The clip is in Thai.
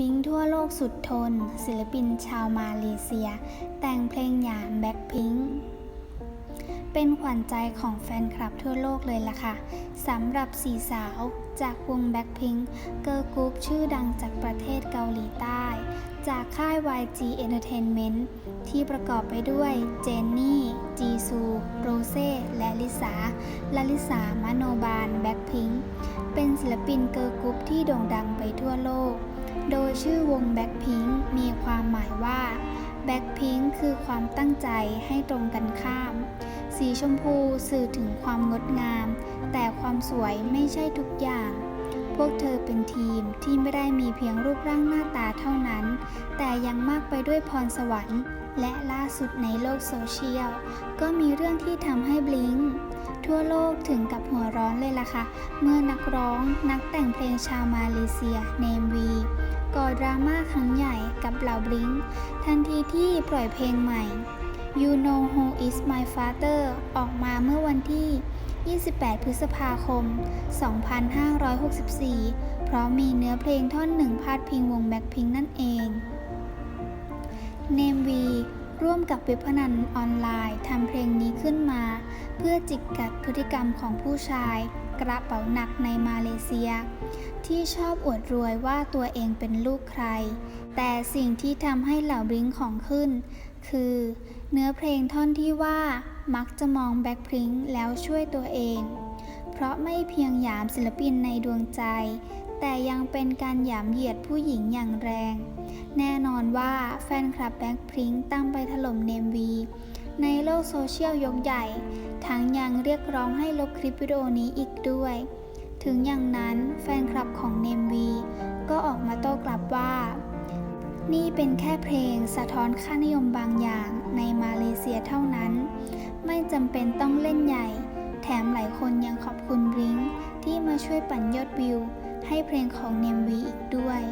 บิงทั่วโลกสุดทน ศิลปินชาวมาเลเซีย แต่งเพลงหยามแบ็คพิงค์เป็นขวัญใจของแฟนคลับทั่วโลกเลยล่ะค่ะสำหรับสี่สาวจากวงแบ็คพิงค์เกิร์ลกรุ๊ปชื่อดังจากประเทศเกาหลีใต้ จากค่าย YG Entertainment ที่ประกอบไปด้วยเจนนี่ จีซู โรเซ่ และลิสาลลิสามโนบาลแบ็คพิงค์เป็นศิลปินเกิร์ลกรุ๊ปที่โด่งดังไปทั่วโลก โดยชื่อวงแบ็คพิงค์มีความหมายว่าแบ็คพิงค์คือความตั้งใจให้ตรงกันข้าม สีชมพูสื่อถึงความงดงาม แต่ความสวยไม่ใช่ทุกอย่าง พวกเธอเป็นทีมที่ไม่ได้มีเพียงรูปร่างหน้าตาเท่านั้น แต่ยังมากไปด้วยพรสวรรค์ และล่าสุดในโลกโซเชียล ก็มีเรื่องที่ทำให้บลิงทั่วโลกถึงกับหัวร้อนเลยล่ะค่ะ เมื่อนักร้องนักแต่งเพลงชาวมาเลเซียเนมวี ก่อดราม่าครั้งใหญ่กับเหล่าบลิงทันทีที่ปล่อยเพลงใหม่ You Know Who Is My Father ออกมาเมื่อวันที่ 28 พฤษภาคม 2564 เพราะมีเนื้อเพลงท่อนหนึ่งพาดพิงวงแบ็คพิงนั่นเอง Name V ร่วมกับเว็บพนันออนไลน์ทำเพลงนี้ขึ้นมา เพื่อจิกกัดพฤติกรรมของผู้ชาย กระเป๋าหนักในมาเลเซีย ที่ชอบอวดรวยว่าตัวเองเป็นลูกใคร แต่สิ่งที่ทำให้เหล่าบลิงของขึ้น คือ เนื้อเพลงท่อนที่ว่ามักจะมองแบ็คพริงแล้วช่วยตัวเอง เพราะไม่เพียงหยามศิลปินในดวงใจ แต่ยังเป็นการหยามเหยียดผู้หญิงอย่างแรง ว่าแฟนคลับแบ็คพริงตั้งไปถล่มเนมวี ในโลกโซเชียลยกใหญ่ ทั้งยังเรียกร้องให้ลบคลิปวิดีโอนี้อีกด้วย ถึงอย่างนั้นแฟนคลับของเนมวีก็ออกมาโต้กลับว่า นี่เป็นแค่เพลงสะท้อนค่านิยมบางอย่างในมาเลเซียเท่านั้น ไม่จำเป็นต้องเล่นใหญ่ แถมหลายคนยังขอบคุณบลิงที่มาช่วยปั่นยอดวิว ให้เพลงของเนมวีอีกด้วย